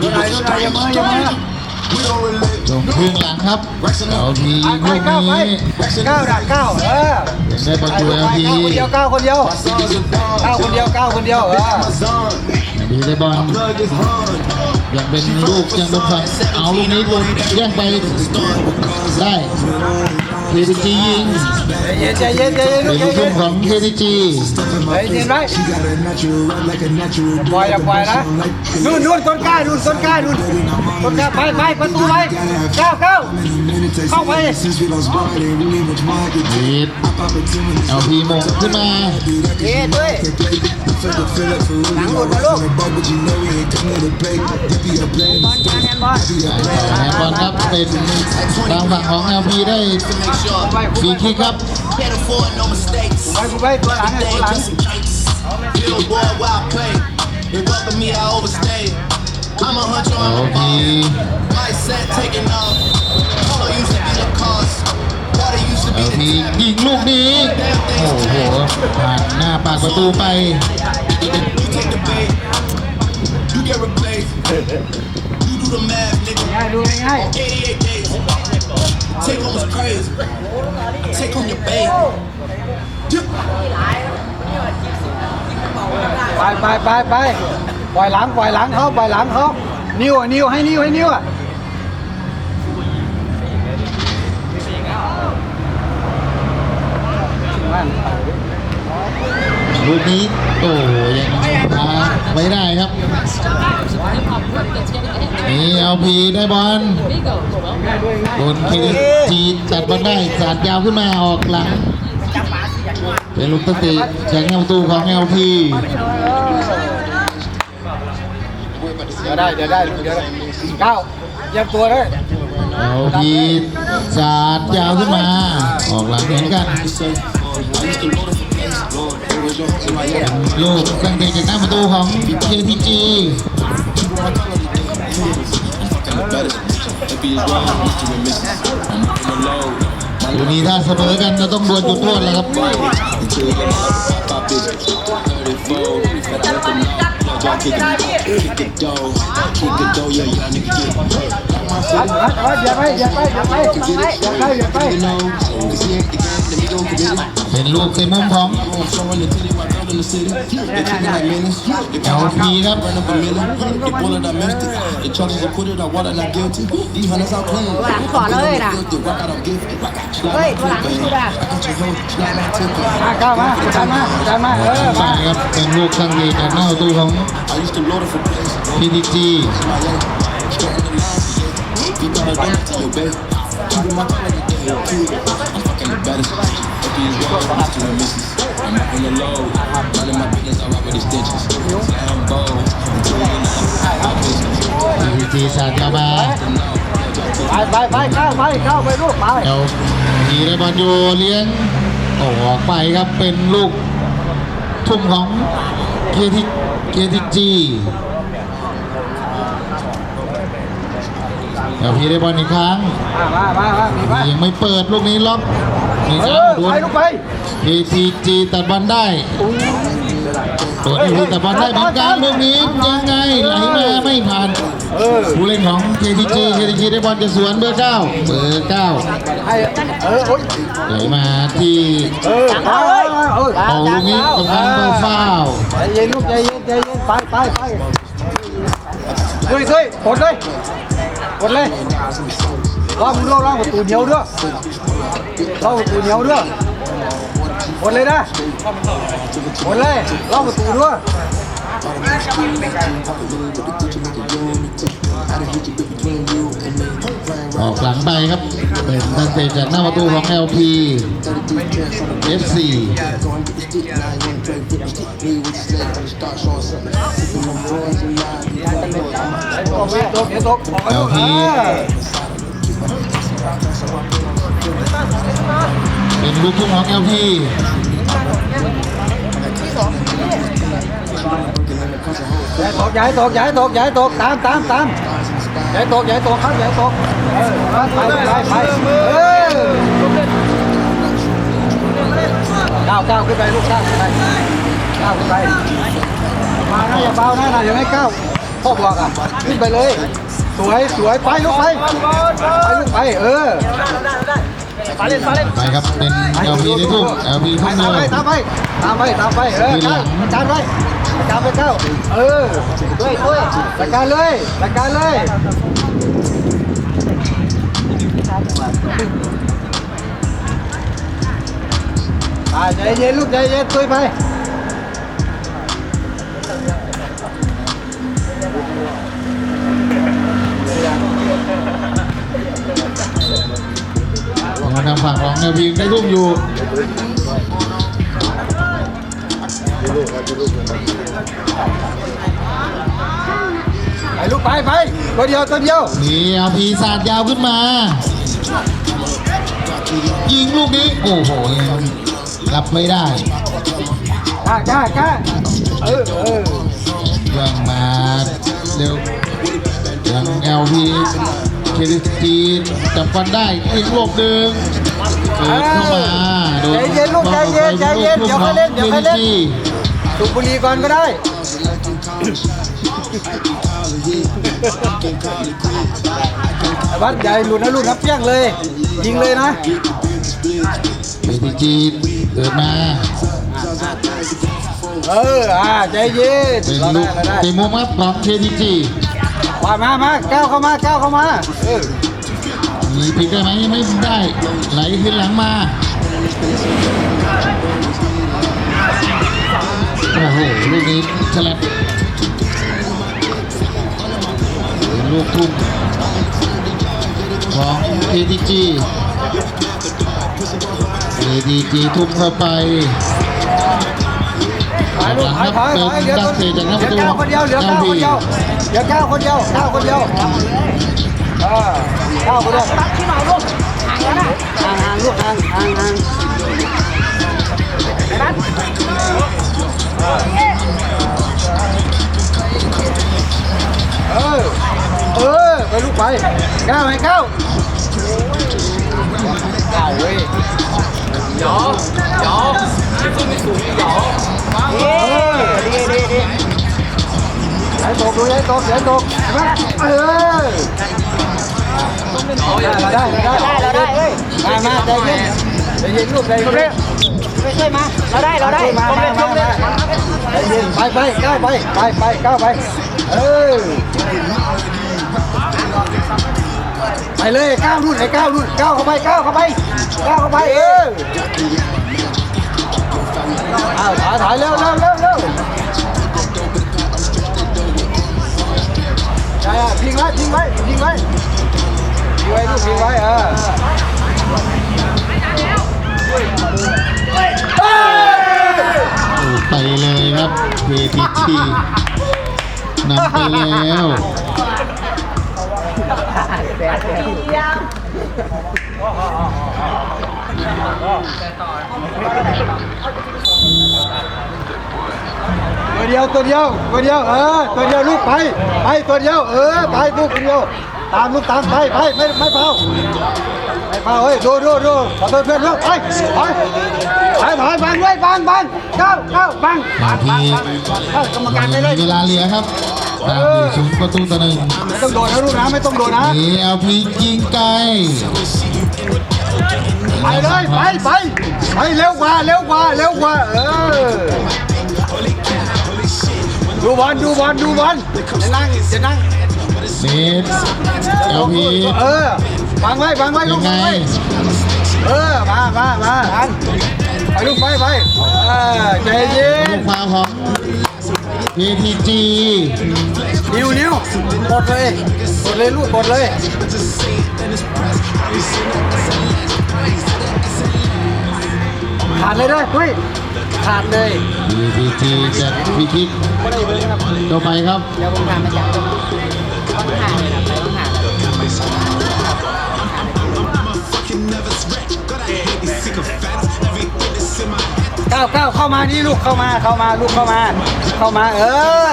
ดูหน่อยดูหน่อยอย่ามืออย่ามือลงครึ่งหลังครับเอาทีไปลูกเก้าไปนี้เก้าดักเก้าเออยังได้บอลอยู่เอาทีเก้าคนเดียวเก้าคนเดียวเก้าคนเดียวเก้าคนเดียวเออดีได้บอลยังเป็นลูกยังเป็นฝั่งเอาลูกนี้โดนแย่งไปได้ เคทีจียิงใจเย็นใจเย็นใจเย็นลูเป็กนใจลูกเย็ทุ่นมของเคทีจีใจเย็นไว้ She got a natural rap like a natural ปล่อยอย่าปล่อยนะนู่นนู่นต้นกล้านู่นต้นกล้านู่นต้นกล้าไปไปประตูไปเก้าเก้าเข้าไป Since we lost ball, they really much market. ดีด I pop it to me. เอาทีมงขึ้นมาเย้ด้วย Fill the fill up for real. Nắng My một rap lúc. on the ball, but you know we ain't coming to play. You be a play. บอลการแฮนด์บอลแฮนด์บอลครับเป็นทางฝั่งของ LP ได้ฟรีคิกครับ Can't afford no mistakes. ไปกูไปตัวหลังไงตัวหลัง Dangerous and cakes. Billboard where I play. They welcome me, I overstay. I'm a hunter เอา on the ที ball. Mindset taking off. Color used to be the cost. Water used to เอา be the ทียิงลูกนี้ โอ้โห หน้าปากประตูไปง่าดูง่าย Take home is crazy. Take home your ไปไปไปไปปล่อยหลังปล่อยหลังเขาปล่อยหลังเขานิ้วนิ้วให้นิ้วให้นิ้วอะบ้น ลูกนี้โอ้ยังพาไว้ได้ครับนี่เอาพีได้บอลโดนเคจีจัดบอลได้สาดยาวขึ้นมาออกหลังเป็นลูกตั้งตีแข่งเข้าประตูของ LP เดี๋ยวได้เดี๋ยวได้เดี๋ยวได้เก้าเตรียมตัวเลยเอาพีสาดยาวขึ้นมา ออกหลังเหมือนกัน ลูกตั้งใจจากหน้าประตูของ KTG ลูกนี้ถ้าเสมอกันก็ต้องดวลจุดโทษแล้วครับรัดรัดรัดอย่าไปอย่าไปอย่าไปอย่าไปอย่าไป เป็นลูกเตะมุมของ LP ครับ หลังก่อนเลยนะเฮ้ยตัวหลังสุดอะมาเก้ามาจานมาจานมาเออใช่มาครับเป็นลูกตั้งใจจากหน้าประตูของ KTG ที สาดยาวมา ไปไปไปเข้าไปเข้าไปลูกไปเอลทีได้บอลอยู่เลี้ยงออกไปครับเป็นลูกทุ่มของเคทีเคทีจีเอลพีได้บอลอีกครั้ง มามามามามีไปยังไม่เปิดลูกนี้ล็อก นี่เอนะอโดไปนลูกไปเคทีจีตัดบอลได้โดนทีตัดบอลได้เหมือนกันลูกนี้ยังไงไหลมาไม่ผ่านผู้เล่นของ KTG KTG ได้บอลจะสวนเบอร์เก้าเบอร์เก้าให้เออโอ้ยไหลมาที่เออเอาเลยเออเอาลูกนี้กำลังเบอร์ฟาวใจเย็นลูกใจเย็นใจเย็นไปไปไปเฮ้ยเฮ้ยกดเลยกดเลย รอบรอบรอบประตูเหนียวด้วยรอบประตูเหนียวด้วยกดเลยนะกดเลยรอบประตูด้วยออกหลังไปครับ เป็นตั้งเตะจากหน้าประตูของ LP FC ตกตกตก LP เป็นลูกทุ่งของ LP ย้ายตกย้ายตกย้ายตกย้ายตกตามตามตามย้ายตกย้ายตกครับย้ายตกเออไปไปไปเออก้าวก้าวขึ้นไปลูกก้าวขึ้นไปก้าวขึ้นไปมานะอย่าเบานะนะอย่าไม่ก้าวพ่อบอกอะขึ้นไปเลย สวยสวยไปลูกไปไปลูกไปเออไปครับเป็นเอลพีได้ทุ่มเอลพีไปทุ่มตามเลไปยตามไปตามไปตามไปเออก้าวจานไปจานไปก้าวเออด้วยด้วยจัดการเลยจัดการเลยอ่าใจเย็นลูกใจเย็นตุยไป มาทางฝั่งของเอลพีได้ทุ่มอยู่ไปลูกไปไปตัวเดียวตัวเดียวมีเอลพีสาดยาวขึ้นมา ยิงลูกนี้ โอ้โหยังรับไม่ได้กล้ากล้ากล้าเออเออยังมาเร็วยังเอลพี เคดิจีจับฟันได้อีกลูกหนึ่งเปิดเข้ามาโดนใจเย็นลูกใจเย็นใจเย็นเดี๋ยวค่อยเล่นเดี๋ยวค่อยเล่นสูบบุหรี่ก่อนก็ได้วัดใหญ่หลุดนะลูกนับเปี้ยงเลย ยิงเลยนะเคดิจีนเดินมาเอออ่าใจเย็นเป็นลูกเราได้เตะมุมครับของเคดิจี มามามาก้าวเข้ามาก้าวเข้ามาเออมีพลิกได้ไหมไม่ได้ไหลขึ้นหลังมาโอ้โหลูกนี้ฉลับลูกทุ่มของ KTG KTG ทุ่มเข้าไป ถอยลูกถอยถอยถอยเหลือคนเหลือเก้าคนเดียวเหลือเก้าคนเดียวเหลือเก้าคนเดียวเก้าคนเดียวเออเก้าคนเดียวตักที่หน่อยลูกห่างแล้วนะห่างห่างลูกห่างห่างห่างนัดเออเออไปลูกไปก้าวให้ก้าวก้าวเว้ยเย้ ดีดีดีให้ตกดูให้ตกให้ตกเห็นไหมเออได้ได้ได้ได้เราได้เอ้ยมามาใจเย็นใจเย็นลูกใจเย็นไม่ช่วยมาเราได้เราได้มามามามาใจเย็นไปไปก้าวไปไปไปก้าวไปเออไปเลยก้าวนู่นไอ้ก้าวนู่นก้าวเข้าไปก้าวเข้าไปก้าวเข้าไปเออ อ้าวถอยถอยเร็วเร็วเร็วเร็วใช่อะทิ้งไว้ทิ้งไว้ทิ้งไว้ทิ้งไว้ลูกทิ้งไว้เออโอ้ไปเลยครับ KTG นำไปแล้ว ตัวเดียวตัวเดียวตัวเดียวเออตัวเดียวลูกไปไปตัวเดียวเออไปลูกตัวเดียว ตามลูกตามไปไปไม่ไม่เผาไม่เผาเฮ้ยดูดูดูขอโทษเพื่อนลูกไปไปไปถอยบังไว้บังบังก้าวก้าวบังบางทีเอ้ากรรมการไปเลยเวลาเหลือครับตามอยู่ศูนย์ประตูต่อหนึ่งไม่ต้องโดนนะลูกนะไม่ต้องโดนนะมีเอลพียิงไกลไปเลยไปไปไปเร็วกว่าเร็วกว่าเร็วกว่าเออ ดูบอลดูบอลดูบอลจะนั่งจะนั่งเซฟเอลพีเออบังไว้บังไว้ลูยักงไงบังไว้เออมามามาไปลูกไปไปเออใจเย็นลูกฟาวของ KTG นิ้วนิ้วกดเลยกดเลยลูกกดเลยขาดเลยด้วยเฮ้ย ขาดเลย KTG จะพิคิกต่อไปครับเดี๋ยวผมทำมาจากต้องห่างเลยนะไปต้องห่างเลยก้าวก้าวเข้ามานี่ลูกเข้ามาเข้ามาลูกเข้ามา เข้ามาเออ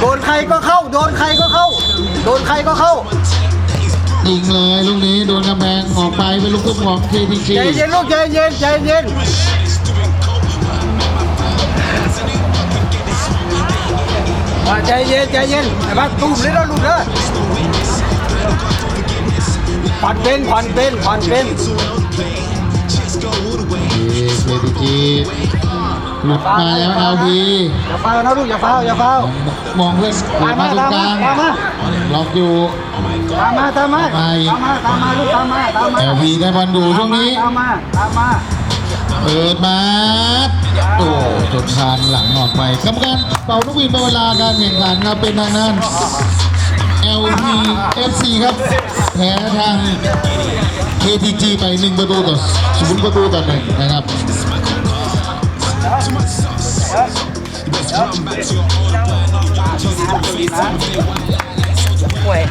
โดนใครก็เข้า โดนใครก็เข้า โดนใครก็เข้า ยิงเลยลูกนี้โดนกำแพงออกไปเป็นลูกตุ้มของ KTG ใจเย็นลูกใจเย็นใจเย็นอ่าใจเย็นใจเย็นแต่ว่าตุ้มเลยแล้วลูกเด้อผ่อนเป็นผ่อนเป็นผ่อนเป็นเคทีจี หลุดมาแล้วเอลบีอย่าฟาวนะลูกอย่าฟาวอย่าฟาวมองเพื่อนเปิดมาตรงกลางตามมาล็อกอยู่ตามมาตามมาไปตามมาตามมาลูกตามมาตามมาเอลบีได้บอลดูช่วงนี้ตามมาตามมาเปิดมาโอ้จนคานหลังออกไปกรรมการเป่านกหวีดเวลาการแข่งขันครับเป็นทางนั้น LP FC ครับแพ้ทาง KTG ไป1ประตูต่อ0ประตูต่อหนึ่งนะครับ ป่วย